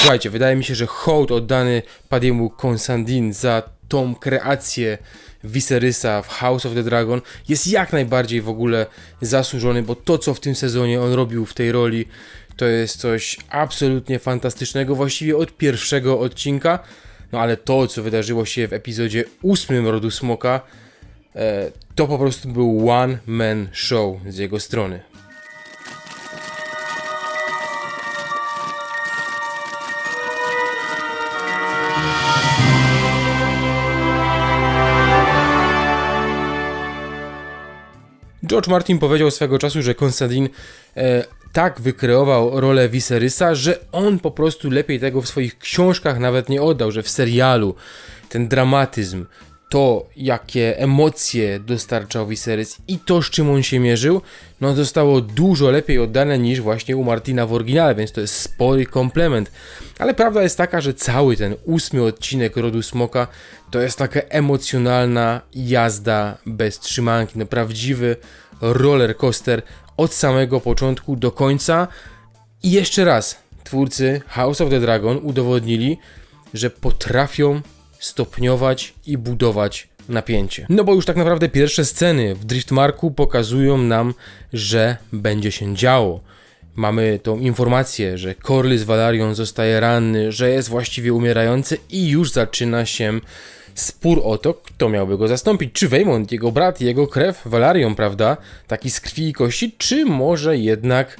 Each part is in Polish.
Słuchajcie, wydaje mi się, że hołd oddany Padiemu Constantine za tą kreację Viserysa w House of the Dragon jest jak najbardziej w ogóle zasłużony, bo to co w tym sezonie on robił w tej roli to jest coś absolutnie fantastycznego, właściwie od pierwszego odcinka, no ale to co wydarzyło się w epizodzie ósmym Rodu Smoka e, to po prostu był one man show z jego strony. George Martin powiedział swego czasu, że Konstantin e, tak wykreował rolę Viserysa, że on po prostu lepiej tego w swoich książkach nawet nie oddał, że w serialu ten dramatyzm, to jakie emocje dostarczał Viserys i to z czym on się mierzył, no zostało dużo lepiej oddane niż właśnie u Martina w oryginale, więc to jest spory komplement. Ale prawda jest taka, że cały ten ósmy odcinek Rodu Smoka to jest taka emocjonalna jazda bez trzymanki, no prawdziwy roller coaster od samego początku do końca. I jeszcze raz, twórcy House of the Dragon udowodnili, że potrafią stopniować i budować napięcie. No bo już tak naprawdę pierwsze sceny w Driftmarku pokazują nam, że będzie się działo. Mamy tą informację, że Corlys Valarion zostaje ranny, że jest właściwie umierający i już zaczyna się spór o to, kto miałby go zastąpić. Czy Waymond, jego brat, jego krew, Valarion, prawda? Taki z krwi i kości, czy może jednak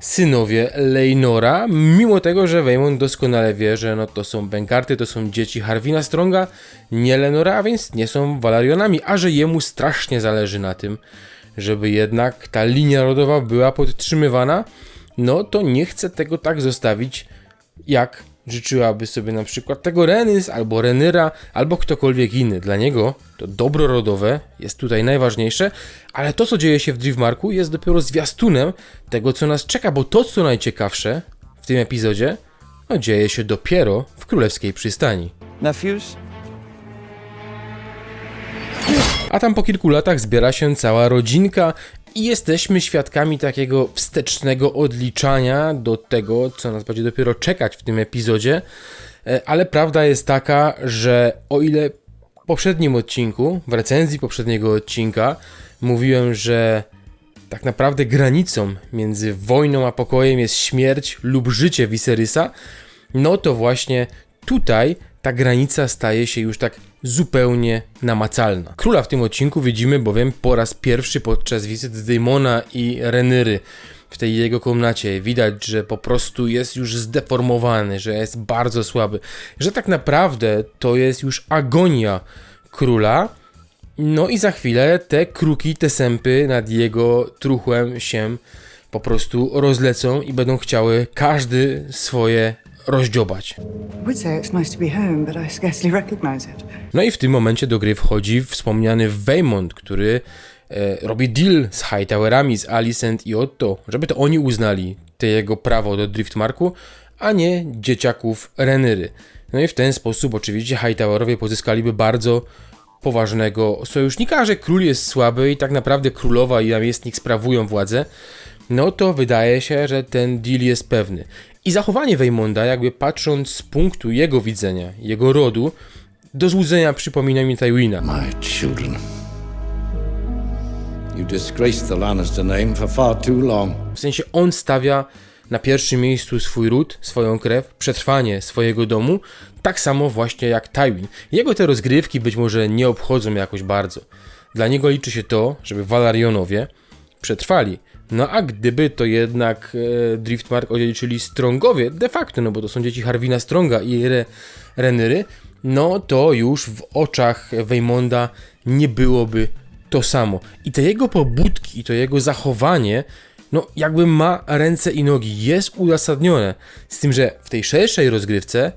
synowie Leinora, mimo tego, że Waymond doskonale wie, że no to są Benkarty, to są dzieci Harwina Stronga, nie Lenora, a więc nie są Valarionami, a że jemu strasznie zależy na tym, żeby jednak ta linia rodowa była podtrzymywana, no to nie chce tego tak zostawić, jak życzyłaby sobie na przykład tego Renys, albo Renyra, albo ktokolwiek inny. Dla niego to dobro rodowe jest tutaj najważniejsze, ale to, co dzieje się w Driftmarku jest dopiero zwiastunem tego, co nas czeka, bo to, co najciekawsze w tym epizodzie, no dzieje się dopiero w Królewskiej Przystani. Nephews? A tam po kilku latach zbiera się cała rodzinka i jesteśmy świadkami takiego wstecznego odliczania do tego, co nas będzie dopiero czekać w tym epizodzie. E, Ale prawda jest taka, że o ile w poprzednim odcinku, w recenzji poprzedniego odcinka, mówiłem, że tak naprawdę granicą między wojną a pokojem jest śmierć lub życie Viserysa, no to właśnie tutaj ta granica staje się już tak zupełnie namacalna. Króla w tym odcinku widzimy bowiem po raz pierwszy podczas wizyt Daemona i Renyry w tej jego komnacie. Widać, że po prostu jest już zdeformowany, że jest bardzo słaby, że tak naprawdę to jest już agonia króla. No i za chwilę te kruki, te sępy nad jego truchłem się po prostu rozlecą i będą chciały każdy swoje rozdziobać. No i w tym momencie do gry wchodzi wspomniany Waymond, który e, robi deal z Hightowerami, z Alicent i Otto, żeby to oni uznali te jego prawo do Driftmarku, a nie dzieciaków Renyry. No i w ten sposób oczywiście Hightowerowie pozyskaliby bardzo poważnego sojusznika, a że król jest słaby i tak naprawdę królowa i namiestnik sprawują władzę, no to wydaje się, że ten deal jest pewny. I zachowanie Weymonda, jakby patrząc z punktu jego widzenia, jego rodu, do złudzenia przypomina mi Tywina. My children. You disgraced the Lannister name for far too long. W sensie on stawia na pierwszym miejscu swój ród, swoją krew, przetrwanie swojego domu, tak samo właśnie jak Tywin. Jego te rozgrywki być może nie obchodzą jakoś bardzo. Dla niego liczy się to, żeby Valarionowie przetrwali. No a gdyby to jednak e, Driftmark odziedziczyli Strongowie, de facto, no bo to są dzieci Harwina Stronga i Re, Renyry, no to już w oczach Weymonda nie byłoby to samo. I te jego pobudki, i to jego zachowanie, no jakby ma ręce i nogi, jest uzasadnione. Z tym, że w tej szerszej rozgrywce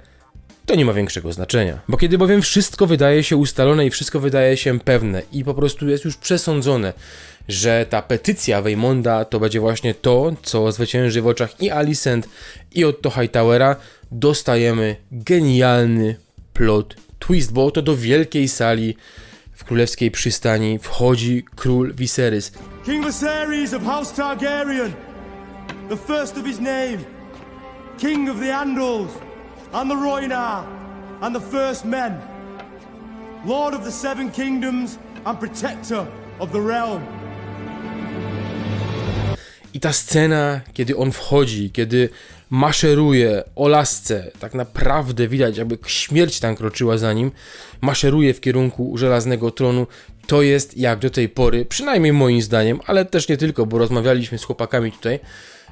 to nie ma większego znaczenia. Bo kiedy bowiem wszystko wydaje się ustalone i wszystko wydaje się pewne i po prostu jest już przesądzone, że ta petycja Weymonda to będzie właśnie to, co zwycięży w oczach i Alicent i Otto Hightowera, dostajemy genialny plot twist, bo oto do wielkiej sali w królewskiej przystani wchodzi król Viserys. King Viserys of House Targaryen, the first of his name, King of the Andals, and the Rhoynar, and the First Men, Lord of the Seven Kingdoms, and Protector of the Realm. Ta scena, kiedy on wchodzi, kiedy maszeruje o lasce, tak naprawdę widać, jakby śmierć tam kroczyła za nim, maszeruje w kierunku żelaznego tronu, to jest jak do tej pory, przynajmniej moim zdaniem, ale też nie tylko, bo rozmawialiśmy z chłopakami tutaj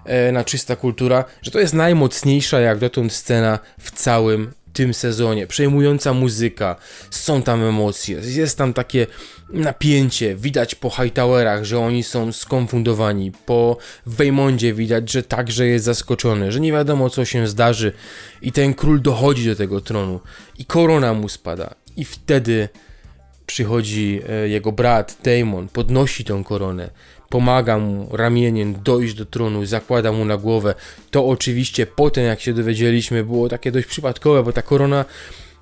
e, na czysta kultura, że to jest najmocniejsza jak dotąd scena w całym tym sezonie. Przejmująca muzyka, są tam emocje, jest tam takie napięcie, widać po Hightowerach, że oni są skonfundowani, po Wejmondzie widać, że także jest zaskoczony, że nie wiadomo co się zdarzy i ten król dochodzi do tego tronu i korona mu spada i wtedy przychodzi e, jego brat Daemon, podnosi tą koronę, pomaga mu ramieniem dojść do tronu, zakłada mu na głowę. To oczywiście potem, jak się dowiedzieliśmy, było takie dość przypadkowe, bo ta korona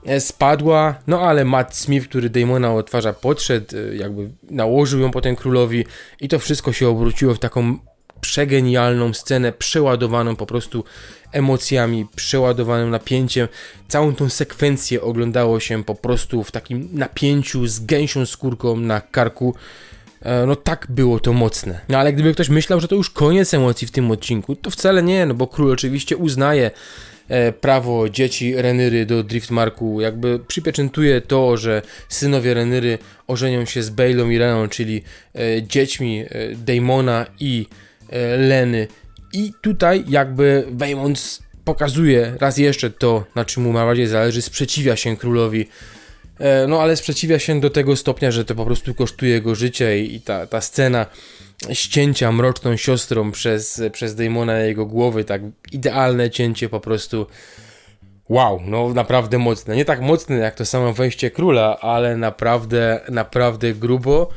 e, spadła, no ale Matt Smith, który Daemona odtwarza, podszedł, e, jakby nałożył ją potem królowi i to wszystko się obróciło w taką przegenialną scenę, przeładowaną po prostu emocjami, przeładowanym napięciem. Całą tą sekwencję oglądało się po prostu w takim napięciu z gęsią skórką na karku. E, No tak było to mocne. No ale gdyby ktoś myślał, że to już koniec emocji w tym odcinku, to wcale nie, no bo król oczywiście uznaje e, prawo dzieci Renyry do Driftmarku, jakby przypieczętuje to, że synowie Renyry ożenią się z Bailą i Reną, czyli e, dziećmi Daemona i Leny. I tutaj jakby Waymond pokazuje raz jeszcze to, na czym mu najbardziej zależy, sprzeciwia się królowi No ale sprzeciwia się do tego stopnia, że to po prostu kosztuje jego życie i, ta, ta scena ścięcia mroczną siostrą przez, przez Damona na jego głowy, tak idealne cięcie po prostu. Wow, no naprawdę mocne. Nie tak mocne jak to samo wejście króla, ale naprawdę, naprawdę grubo.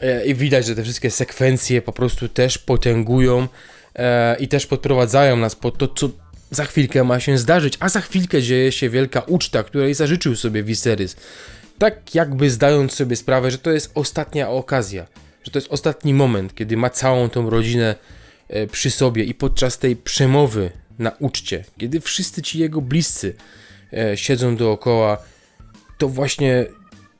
E, I widać, że te wszystkie sekwencje po prostu też potęgują e, i też podprowadzają nas pod to, co za chwilkę ma się zdarzyć, a za chwilkę dzieje się wielka uczta, której zażyczył sobie Viserys. Tak jakby zdając sobie sprawę, że to jest ostatnia okazja, że to jest ostatni moment, kiedy ma całą tą rodzinę e, przy sobie i podczas tej przemowy na uczcie, kiedy wszyscy ci jego bliscy e, siedzą dookoła, to właśnie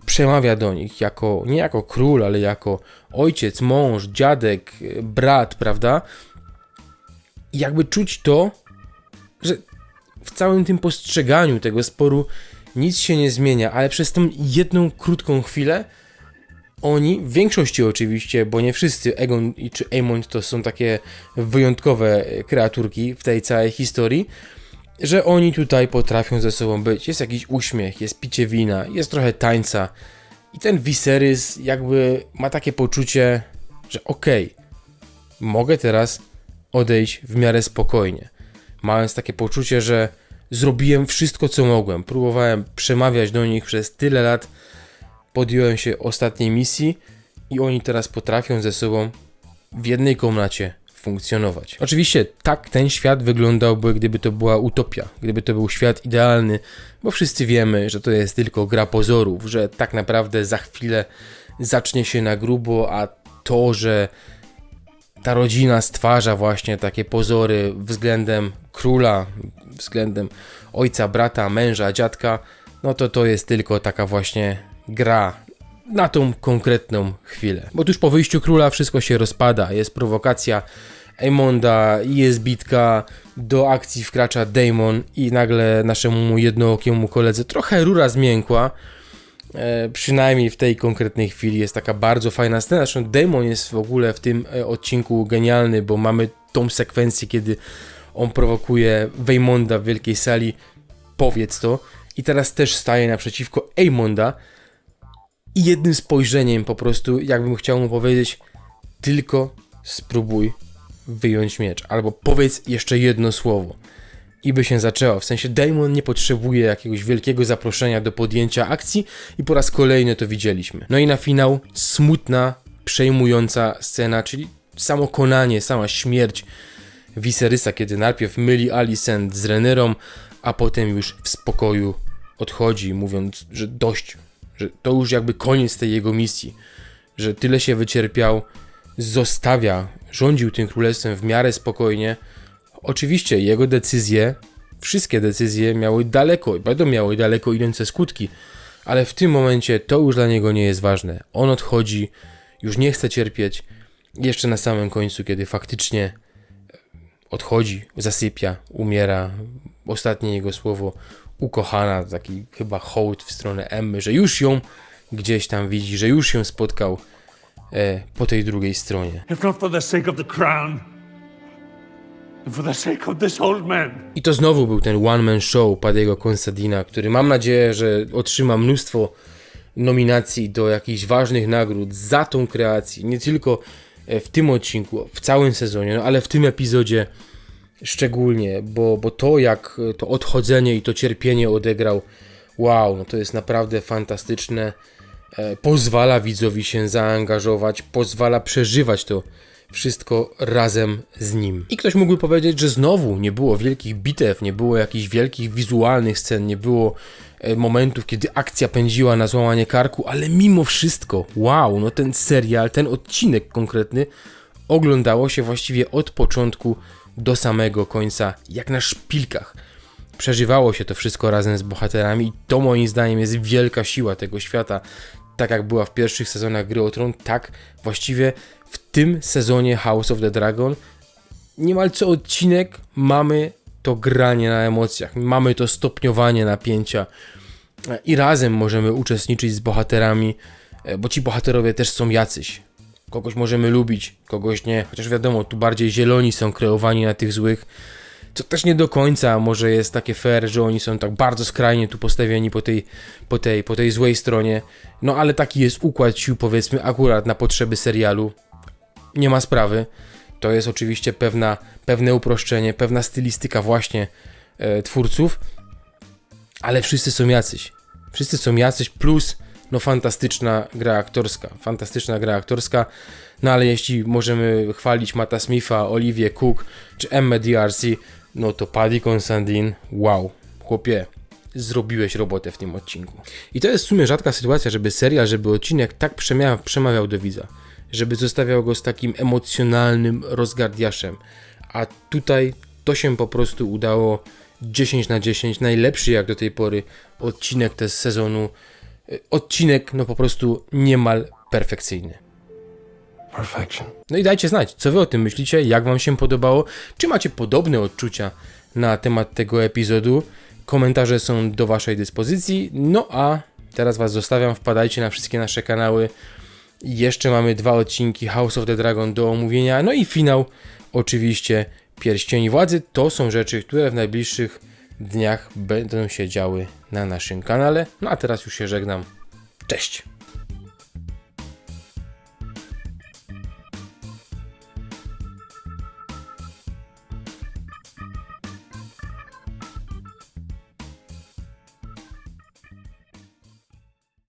przemawia do nich jako, nie jako król, ale jako ojciec, mąż, dziadek, e, brat, prawda? I jakby czuć to, że w całym tym postrzeganiu tego sporu nic się nie zmienia, ale przez tą jedną krótką chwilę oni, w większości oczywiście, bo nie wszyscy, Egon czy Aemond to są takie wyjątkowe kreaturki w tej całej historii, że oni tutaj potrafią ze sobą być. Jest jakiś uśmiech, jest picie wina, jest trochę tańca i ten Viserys jakby ma takie poczucie, że okej, mogę teraz odejść w miarę spokojnie mając takie poczucie, że zrobiłem wszystko, co mogłem. Próbowałem przemawiać do nich przez tyle lat, podjąłem się ostatniej misji i oni teraz potrafią ze sobą w jednej komnacie funkcjonować. Oczywiście tak ten świat wyglądałby, gdyby to była utopia, gdyby to był świat idealny, bo wszyscy wiemy, że to jest tylko gra pozorów, że tak naprawdę za chwilę zacznie się na grubo, a to, że ta rodzina stwarza właśnie takie pozory względem króla, względem ojca, brata, męża, dziadka, no to to jest tylko taka właśnie gra na tą konkretną chwilę. Bo tuż po wyjściu króla wszystko się rozpada, jest prowokacja Emonda i jest bitka, do akcji wkracza Damon i nagle naszemu jednookiemu koledze trochę rura zmiękła, przynajmniej w tej konkretnej chwili jest taka bardzo fajna scena. Zresztą Demon jest w ogóle w tym e, odcinku genialny, bo mamy tą sekwencję, kiedy on prowokuje Wejmonda w wielkiej sali. Powiedz to. I teraz też staje naprzeciwko Ejmonda i jednym spojrzeniem po prostu, jakbym chciał mu powiedzieć, tylko spróbuj wyjąć miecz, albo powiedz jeszcze jedno słowo i by się zaczęło. W sensie Damon nie potrzebuje jakiegoś wielkiego zaproszenia do podjęcia akcji i po raz kolejny to widzieliśmy. No i na finał smutna, przejmująca scena, czyli samo konanie, sama śmierć Viserysa, kiedy najpierw myli Alicent z Renyrą, a potem już w spokoju odchodzi, mówiąc, że dość, że to już jakby koniec tej jego misji, że tyle się wycierpiał, zostawia, rządził tym królestwem w miarę spokojnie. Oczywiście jego decyzje, wszystkie decyzje miały daleko, będą miały daleko idące skutki, ale w tym momencie to już dla niego nie jest ważne. On odchodzi, już nie chce cierpieć. Jeszcze na samym końcu, kiedy faktycznie odchodzi, zasypia, umiera. Ostatnie jego słowo ukochana, taki chyba hołd w stronę Emmy, że już ją gdzieś tam widzi, że już się spotkał e, po tej drugiej stronie. If not for the sake of the crown, for the sake of this old man. I to znowu był ten one-man show Padego Consadina, który mam nadzieję, że otrzyma mnóstwo nominacji do jakichś ważnych nagród za tą kreację. Nie tylko e, w tym odcinku, w całym sezonie, no ale w tym epizodzie szczególnie, bo, bo to jak e, to odchodzenie i to cierpienie odegrał, wow, no to jest naprawdę fantastyczne. E, Pozwala widzowi się zaangażować, pozwala przeżywać to wszystko razem z nim. I ktoś mógłby powiedzieć, że znowu nie było wielkich bitew, nie było jakichś wielkich wizualnych scen, nie było e, momentów, kiedy akcja pędziła na złamanie karku, ale mimo wszystko, wow, no ten serial, ten odcinek konkretny oglądało się właściwie od początku do samego końca, jak na szpilkach. Przeżywało się to wszystko razem z bohaterami i to moim zdaniem jest wielka siła tego świata. Tak jak była w pierwszych sezonach Gry o Tron, tak właściwie w tym sezonie House of the Dragon niemal co odcinek mamy to granie na emocjach, mamy to stopniowanie napięcia. I razem możemy uczestniczyć z bohaterami, e, bo ci bohaterowie też są jacyś. Kogoś możemy lubić, kogoś nie, chociaż wiadomo, tu bardziej zieloni są kreowani na tych złych, co też nie do końca może jest takie fair, że oni są tak bardzo skrajnie tu postawieni po tej, po tej, po tej złej stronie. No ale taki jest układ sił, powiedzmy, akurat na potrzeby serialu. Nie ma sprawy. To jest oczywiście pewna, pewne uproszczenie, pewna stylistyka właśnie e, twórców, ale wszyscy są jacyś. Wszyscy są jacyś, plus no fantastyczna gra aktorska. Fantastyczna gra aktorska. No ale jeśli możemy chwalić Mata Smitha, Olivię Cook czy Emma D'Arcy, no to Paddy Considine, wow, chłopie, zrobiłeś robotę w tym odcinku. I to jest w sumie rzadka sytuacja, żeby serial, żeby odcinek tak przemia- przemawiał do widza, żeby zostawiał go z takim emocjonalnym rozgardiaszem. A tutaj to się po prostu udało 10 na 10, najlepszy jak do tej pory odcinek też sezonu. Y, Odcinek no po prostu niemal perfekcyjny. No i dajcie znać, co wy o tym myślicie, jak wam się podobało, czy macie podobne odczucia na temat tego epizodu. Komentarze są do waszej dyspozycji. No a teraz was zostawiam, wpadajcie na wszystkie nasze kanały. Jeszcze mamy dwa odcinki House of the Dragon do omówienia, no i finał oczywiście Pierścieni Władzy. To są rzeczy, które w najbliższych dniach będą się działy na naszym kanale. No a teraz już się żegnam. Cześć!